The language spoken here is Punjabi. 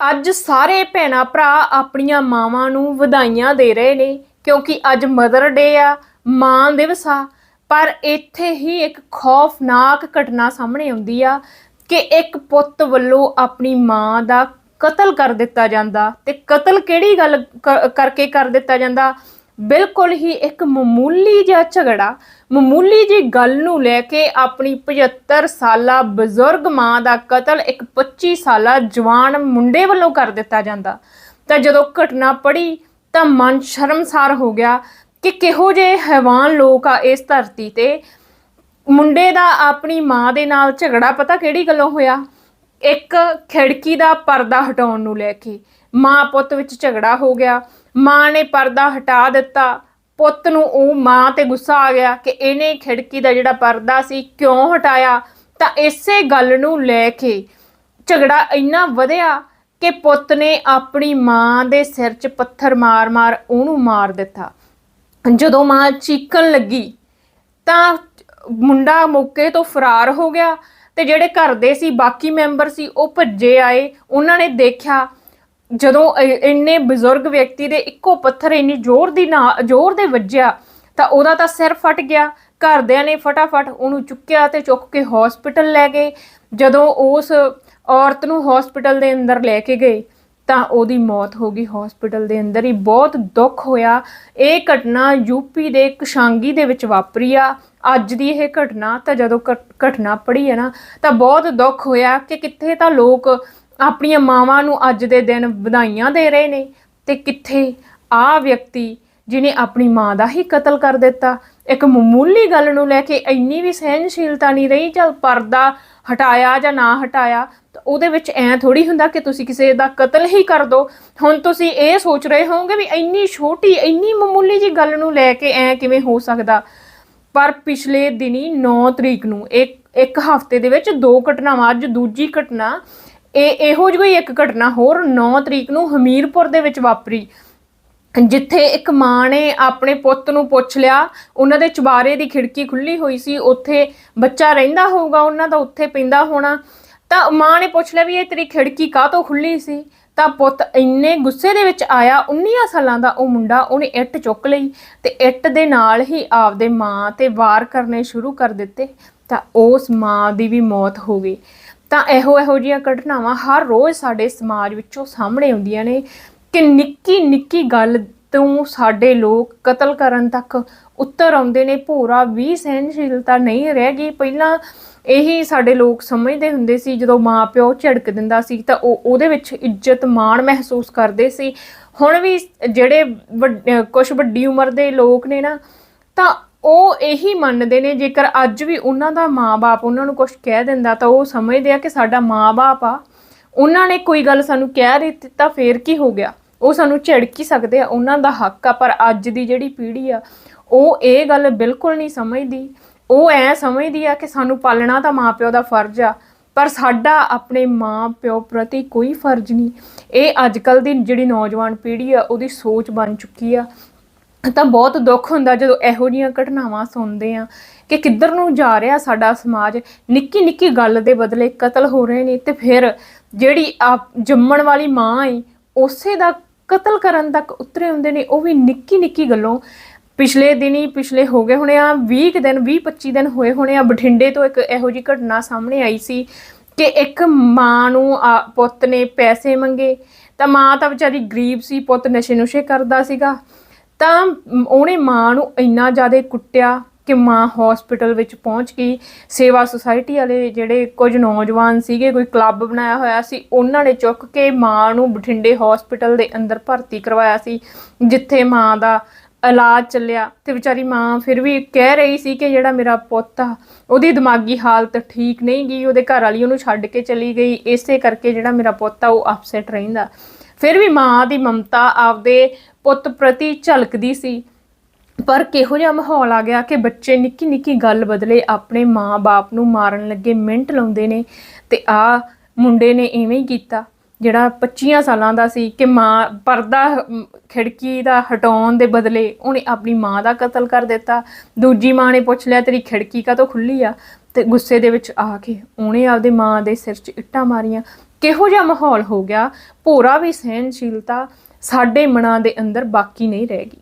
ਅੱਜ ਸਾਰੇ ਭੈਣਾਂ ਭਰਾ ਆਪਣੀਆਂ ਮਾਵਾਂ ਨੂੰ ਵਧਾਈਆਂ ਦੇ ਰਹੇ ਨੇ, ਕਿਉਂਕਿ ਅੱਜ ਮਦਰ ਡੇ ਆ, ਮਾਂ ਦਿਵਸ ਆ, ਪਰ ਇੱਥੇ ਹੀ ਇੱਕ ਖੌਫਨਾਕ ਘਟਨਾ ਸਾਹਮਣੇ ਆਉਂਦੀ ਆ ਕਿ ਇੱਕ ਪੁੱਤ ਵੱਲੋਂ ਆਪਣੀ ਮਾਂ ਦਾ ਕਤਲ ਕਰ ਦਿੱਤਾ ਜਾਂਦਾ ਤੇ ਕਤਲ ਕਿਹੜੀ ਗੱਲ ਕ- ਕਰਕੇ ਕਰ ਦਿੱਤਾ ਜਾਂਦਾ? ਬਿਲਕੁਲ ਹੀ ਇੱਕ ਮਾਮੂਲੀ ਜਿਹਾ ਝਗੜਾ, ਮਾਮੂਲੀ ਜੀ ਗੱਲ ਨੂੰ ਲੈ ਕੇ ਆਪਣੀ 75 ਸਾਲਾ ਬਜ਼ੁਰਗ ਮਾਂ ਦਾ ਕਤਲ ਇੱਕ 25 ਸਾਲਾ ਜਵਾਨ ਮੁੰਡੇ ਵੱਲੋਂ ਕਰ ਦਿੱਤਾ ਜਾਂਦਾ। ਤਾਂ ਜਦੋਂ ਘਟਨਾ ਪੜੀ ਤਾਂ ਮਨ ਸ਼ਰਮਸਾਰ ਹੋ ਗਿਆ ਕਿ ਕਿਹੋ ਜਿਹੇ ਹੈਵਾਨ ਲੋਕ ਆ ਇਸ ਧਰਤੀ ਤੇ। ਮੁੰਡੇ ਦਾ ਆਪਣੀ ਮਾਂ ਦੇ ਨਾਲ ਝਗੜਾ ਪਤਾ ਕਿਹੜੀ ਗੱਲੋਂ ਹੋਇਆ? ਇੱਕ ਖਿੜਕੀ ਦਾ ਪਰਦਾ ਹਟਾਉਣ ਨੂੰ ਲੈ ਕੇ ਮਾਂ ਪੁੱਤ ਵਿੱਚ ਝਗੜਾ ਹੋ ਗਿਆ। ਮਾਂ ਨੇ ਪਰਦਾ ਹਟਾ ਦਿੱਤਾ। ਪੁੱਤ ਨੂੰ ਉਹ ਮਾਂ ਤੇ ਗੁੱਸਾ ਆ ਗਿਆ ਕਿ ਇਹਨੇ ਖਿੜਕੀ ਦਾ ਜਿਹੜਾ ਪਰਦਾ ਸੀ ਕਿਉਂ ਹਟਾਇਆ? ਤਾਂ ਇਸੇ ਗੱਲ ਨੂੰ ਲੈ ਕੇ ਝਗੜਾ ਇੰਨਾ ਵਧਿਆ ਕਿ ਪੁੱਤ ਨੇ ਆਪਣੀ ਮਾਂ ਦੇ ਸਿਰ 'ਚ ਪੱਥਰ ਮਾਰ-ਮਾਰ ਉਹਨੂੰ ਮਾਰ ਦਿੱਤਾ। ਜਦੋਂ ਮਾਂ ਚੀਕਣ ਲੱਗੀ ਤਾਂ ਮੁੰਡਾ ਮੌਕੇ ਤੋਂ ਫਰਾਰ ਹੋ ਗਿਆ ਤੇ ਜਿਹੜੇ ਘਰ ਦੇ ਸੀ, ਬਾਕੀ ਮੈਂਬਰ ਸੀ, ਉਹ ਭੱਜੇ ਆਏ। ਉਹਨਾਂ ਨੇ ਦੇਖਿਆ ਜਦੋਂ ਇੰਨੇ ਬਜ਼ੁਰਗ ਵਿਅਕਤੀ ਦੇ ਇੱਕੋ ਪੱਥਰ ਇੰਨੀ ਜ਼ੋਰ ਦੀ ਨਾ, ਜ਼ੋਰ ਦੇ ਵੱਜਿਆ, ਤਾਂ ਉਹਦਾ ਤਾਂ ਸਿਰ ਫਟ ਗਿਆ। ਘਰਦਿਆਂ ਨੇ ਫਟਾਫਟ ਉਹਨੂੰ ਚੁੱਕਿਆ ਤੇ ਚੁੱਕ ਕੇ ਹਸਪੀਟਲ ਲੈ ਗਏ। ਜਦੋਂ ਉਸ ਔਰਤ ਨੂੰ ਹਸਪੀਟਲ ਦੇ ਅੰਦਰ ਲੈ ਕੇ ਗਏ, ਤਾਂ ਉਹਦੀ ਮੌਤ ਹੋ ਗਈ। ਹਸਪੀਟਲ ਦੇ ਅੰਦਰ ਹੀ ਬਹੁਤ ਦੁੱਖ ਹੋਇਆ। ਇਹ ਘਟਨਾ ਯੂਪੀ ਦੇ ਕਸ਼ਾਂਗੀ ਦੇ ਵਿੱਚ ਵਾਪਰੀ ਆ। ਅੱਜ ਦੀ ਇਹ ਘਟਨਾ ਤਾਂ ਜਦੋਂ ਘਟ- ਘਟਨਾ ਪੜੀ ਹੈ ਨਾ, ਤਾਂ ਬਹੁਤ ਦੁੱਖ ਹੋਇਆ ਕਿ ਕਿੱਥੇ ਤਾਂ ਲੋਕ ਆਪਣੀਆਂ ਮਾਵਾਂ ਨੂੰ ਅੱਜ ਦੇ ਦਿਨ ਵਧਾਈਆਂ ਦੇ ਰਹੇ ਨੇ ਤੇ ਕਿੱਥੇ ਆ ਵਿਅਕਤੀ ਜਿਨੇ ਆਪਣੀ ਮਾਂ ਦਾ ਹੀ ਕਤਲ ਕਰ ਦਿੱਤਾ? ਇੱਕ ਮਾਮੂਲੀ ਗੱਲ ਨੂੰ ਲੈ ਕੇ ਇੰਨੀ ਵੀ ਸਹਿਨਸ਼ੀਲਤਾ ਨਹੀਂ ਰਹੀ ਜਦ ਪਰਦਾ ਹਟਾਇਆ ਜਾਂ ਨਾ ਹਟਾਇਆ, ਤਾਂ ਉਹਦੇ ਵਿੱਚ ਐ ਥੋੜੀ ਹੁੰਦਾ ਕਿ ਤੁਸੀਂ ਕਿਸੇ ਦਾ ਕਤਲ ਹੀ ਕਰ ਦੋ। ਹੁਣ ਤੁਸੀਂ ਇਹ ਸੋਚ ਰਹੇ ਹੋਵੋਗੇ ਵੀ ਇੰਨੀ ਛੋਟੀ, ਇੰਨੀ ਮਾਮੂਲੀ ਜੀ ਗੱਲ ਨੂੰ ਲੈ ਕੇ ਐ ਕਿਵੇਂ ਹੋ ਸਕਦਾ? ਪਰ ਪਿਛਲੇ ਦਿਨੀ 9 ਤਰੀਕ ਨੂੰ, ਇੱਕ ਇੱਕ ਹਫ਼ਤੇ ਦੇ ਵਿੱਚ ਦੋ ਘਟਨਾਵਾਂ, ਅੱਜ ਦੂਜੀ ਘਟਨਾ ਇਹ ਇਹੋ ਜਿਹੀ ਇੱਕ ਘਟਨਾ ਹੋਰ 9 ਤਰੀਕ ਨੂੰ ਹਮੀਰਪੁਰ ਦੇ ਵਿੱਚ ਵਾਪਰੀ, ਜਿੱਥੇ ਇੱਕ ਮਾਂ ਨੇ ਆਪਣੇ ਪੁੱਤ ਨੂੰ ਪੁੱਛ ਲਿਆ, ਉਹਨਾਂ ਦੇ ਚੁਬਾਰੇ ਦੀ ਖਿੜਕੀ ਖੁੱਲੀ ਹੋਈ ਸੀ, ਉੱਥੇ ਬੱਚਾ ਰਹਿੰਦਾ ਹੋਊਗਾ, ਉਹਨਾਂ ਦਾ ਉੱਥੇ ਪੈਂਦਾ ਹੋਣਾ, ਤਾਂ ਮਾਂ ਨੇ ਪੁੱਛ ਲਿਆ ਵੀ ਇਹ ਤੇਰੀ ਖਿੜਕੀ ਕਾਹਤੋਂ ਖੁੱਲੀ ਸੀ? ਤਾਂ ਪੁੱਤ ਇੰਨੇ ਗੁੱਸੇ ਦੇ ਵਿੱਚ ਆਇਆ 19 ਸਾਲਾਂ ਦਾ ਉਹ ਮੁੰਡਾ ਉਹਨੇ ਇੱਟ ਚੁੱਕ ਲਈ ਤੇ ਇੱਟ ਦੇ ਨਾਲ ਹੀ ਆਪਦੇ ਮਾਂ ਤੇ ਵਾਰ ਕਰਨੇ ਸ਼ੁਰੂ ਕਰ ਦਿੱਤੇ, ਤਾਂ ਉਸ ਮਾਂ ਦੀ ਵੀ ਮੌਤ ਹੋ ਗਈ। ਤਾਂ ਇਹੋ ਇਹੋ ਜਿਹੀਆਂ ਘਟਨਾਵਾਂ ਹਰ ਰੋਜ਼ ਸਾਡੇ ਸਮਾਜ ਵਿੱਚੋਂ ਸਾਹਮਣੇ ਆਉਂਦੀਆਂ ਨੇ ਕਿ ਨਿੱਕੀ ਨਿੱਕੀ ਗੱਲ ਤੋਂ ਸਾਡੇ ਲੋਕ ਕਤਲ ਕਰਨ ਤੱਕ ਉੱਤਰ ਆਉਂਦੇ ਨੇ। ਭੋਰਾ ਵੀ ਸਹਿਨਸ਼ੀਲਤਾ ਨਹੀਂ ਰਹਿ ਗਈ। ਪਹਿਲਾਂ ਇਹੀ ਸਾਡੇ ਲੋਕ ਸਮਝਦੇ ਹੁੰਦੇ ਸੀ, ਜਦੋਂ ਮਾਂ ਪਿਓ ਝੜਕ ਦਿੰਦਾ ਸੀ ਤਾਂ ਉਹ ਉਹਦੇ ਵਿੱਚ ਇੱਜ਼ਤ ਮਾਣ ਮਹਿਸੂਸ ਕਰਦੇ ਸੀ। ਹੁਣ ਵੀ ਜਿਹੜੇ ਕੁਝ ਵੱਡੀ ਉਮਰ ਦੇ ਲੋਕ ਨੇ ਨਾ, ਤਾਂ ਉਹ ਇਹੀ ਮੰਨਦੇ ਨੇ, ਜੇਕਰ ਅੱਜ ਵੀ ਉਹਨਾਂ ਦਾ ਮਾਂ-ਬਾਪ ਉਹਨਾਂ ਨੂੰ ਕੁਝ ਕਹਿ ਦਿੰਦਾ, ਤਾਂ ਉਹ ਸਮਝਦੇ ਆ ਕਿ ਸਾਡਾ ਮਾਂ-ਬਾਪ ਆ। ਉਹਨਾਂ ਨੇ ਕੋਈ ਗੱਲ ਸਾਨੂੰ ਕਹਿ ਦਿੱਤੀ ਤਾਂ ਫੇਰ ਕੀ ਹੋ ਗਿਆ? ਉਹ ਸਾਨੂੰ ਝਿੜਕੀ ਸਕਦੇ ਆ, ਉਹਨਾਂ ਦਾ ਹੱਕ ਆ, ਪਰ ਅੱਜ ਦੀ ਜਿਹੜੀ ਪੀੜ੍ਹੀ ਆ, ਉਹ ਇਹ ਗੱਲ ਬਿਲਕੁਲ ਨਹੀਂ ਸਮਝਦੀ। ਉਹ ਐ ਸਮਝਦੀ ਆ ਕਿ ਸਾਨੂੰ ਪਾਲਣਾ ਤਾਂ ਮਾਪਿਓ ਦਾ ਫਰਜ਼ ਆ, ਪਰ ਸਾਡਾ ਆਪਣੇ ਮਾਪਿਓ ਪ੍ਰਤੀ ਕੋਈ ਫਰਜ਼ ਨਹੀਂ। ਇਹ ਅੱਜਕੱਲ ਦੀ ਜਿਹੜੀ ਨੌਜਵਾਨ ਪੀੜ੍ਹੀ ਆ, ਉਹਦੀ ਸੋਚ ਬਣ ਚੁੱਕੀ ਆ ਤਾਂ ਬਹੁਤ ਦੁੱਖ ਹੁੰਦਾ ਜਦੋਂ ਇਹੋ ਜਿਹੀਆਂ ਘਟਨਾਵਾਂ ਸੁਣਦੇ ਆ ਕਿ ਕਿੱਧਰ ਨੂੰ ਜਾ ਰਿਹਾ ਸਾਡਾ ਸਮਾਜ ਨਿੱਕੀ ਨਿੱਕੀ ਗੱਲ ਦੇ ਬਦਲੇ ਕਤਲ ਹੋ ਰਹੇ ਨੇ ਤੇ ਫਿਰ ਜਿਹੜੀ ਆ ਜੰਮਣ ਵਾਲੀ ਮਾਂ ਏ ਉਸੇ ਦਾ ਕਤਲ ਕਰਨ ਤੱਕ ਉਤਰੇ ਹੁੰਦੇ ਨੇ ਉਹ ਵੀ ਨਿੱਕੀ ਨਿੱਕੀ ਗੱਲੋਂ। ਪਿਛਲੇ ਦਿਨੀ ਪਿਛਲੇ ਹੋ ਗਏ ਹੋਣੇ ਆ 20 ਕੁ ਦਿਨ 20 25 ਦਿਨ ਹੋਏ ਹੋਣੇ ਆ ਬਠਿੰਡੇ ਤੋਂ ਇੱਕ ਇਹੋ ਜਿਹੀ ਘਟਨਾ ਸਾਹਮਣੇ ਆਈ ਸੀ ਕਿ ਇੱਕ ਮਾਂ ਨੂੰ ਆ, ਪੁੱਤ ਨੇ ਪੈਸੇ ਮੰਗੇ ਤਾਂ ਮਾਂ ਤਾਂ ਵਿਚਾਰੀ ਗਰੀਬ ਸੀ ਪੁੱਤ ਨਸ਼ੇ ਨੁਸ਼ੇ ਕਰਦਾ ਸੀਗਾ। ਤਾਂ ਉਹਨੇ ਮਾਂ ਨੂੰ ਇੰਨਾ ਜ਼ਿਆਦਾ ਕੁੱਟਿਆ ਕਿ ਮਾਂ ਹਸਪੀਟਲ ਵਿੱਚ ਪਹੁੰਚ ਗਈ। ਸੇਵਾ ਸੁਸਾਇਟੀ ਵਾਲੇ ਜਿਹੜੇ ਕੁਝ ਨੌਜਵਾਨ ਸੀਗੇ, ਕੋਈ ਕਲੱਬ ਬਣਾਇਆ ਹੋਇਆ ਸੀ, ਉਹਨਾਂ ਨੇ ਚੁੱਕ ਕੇ ਮਾਂ ਨੂੰ ਬਠਿੰਡੇ ਹਸਪੀਟਲ ਦੇ ਅੰਦਰ ਭਰਤੀ ਕਰਵਾਇਆ ਸੀ, ਜਿੱਥੇ ਮਾਂ ਦਾ ਇਲਾਜ ਚੱਲਿਆ। ਤੇ ਵਿਚਾਰੀ ਮਾਂ ਫਿਰ ਵੀ ਕਹਿ ਰਹੀ ਸੀ ਕਿ ਜਿਹੜਾ ਮੇਰਾ ਪੁੱਤ ਆ, ਉਹਦੀ ਦਿਮਾਗੀ ਹਾਲਤ ਠੀਕ ਨਹੀਂ ਗਈ ਉਹਦੇ ਘਰ ਵਾਲੀ ਉਹਨੂੰ ਛੱਡ ਕੇ ਚਲੀ ਗਈ। ਇਸੇ ਕਰਕੇ ਜਿਹੜਾ ਮੇਰਾ ਪੁੱਤ ਆ, ਉਹ ਅਪਸੈਟ ਰਹਿੰਦਾ। ਫਿਰ ਵੀ ਮਾਂ ਦੀ ਮਮਤਾ ਆਪਦੇ ਪੁੱਤ ਪ੍ਰਤੀ ਝਲਕਦੀ ਸੀ। ਪਰ ਕਿਹੋ ਜਿਹਾ ਮਾਹੌਲ ਆ ਗਿਆ ਕਿ ਬੱਚੇ ਨਿੱਕੀ ਨਿੱਕੀ ਗੱਲ ਬਦਲੇ ਆਪਣੇ ਮਾਂ-ਬਾਪ ਨੂੰ ਮਾਰਨ ਲੱਗੇ ਮਿੰਟ ਲਾਉਂਦੇ ਨੇ ਤੇ ਆ ਮੁੰਡੇ ਨੇ ਇਵੇਂ ਹੀ ਕੀਤਾ, ਜਿਹੜਾ 25 ਸਾਲਾਂ ਦਾ ਸੀ ਕਿ ਮਾਂ ਪਰਦਾ, ਖਿੜਕੀ ਦਾ ਹਟਾਉਣ ਦੇ ਬਦਲੇ ਉਹਨੇ ਆਪਣੀ ਮਾਂ ਦਾ ਕਤਲ ਕਰ ਦਿੱਤਾ। ਦੂਜੀ ਮਾਂ ਨੇ ਪੁੱਛ ਲਿਆ, ਤੇਰੀ ਖਿੜਕੀ ਕਾਹਤੋਂ ਖੁੱਲੀ ਆ? ਤੇ ਗੁੱਸੇ ਦੇ ਵਿੱਚ ਆ ਕੇ ਉਹਨੇ ਆਪਦੇ ਮਾਂ ਦੇ ਸਿਰ 'ਚ ਇੱਟਾਂ ਮਾਰੀਆਂ। ਕਿਹੋ ਜਿਹਾ ਮਾਹੌਲ ਹੋ ਗਿਆ, ਭੋਰਾ ਵੀ ਸਹਿਨਸ਼ੀਲਤਾ ਸਾਡੇ ਮਨਾਂ ਦੇ ਅੰਦਰ ਬਾਕੀ ਨਹੀਂ ਰਹਿ ਗਈ।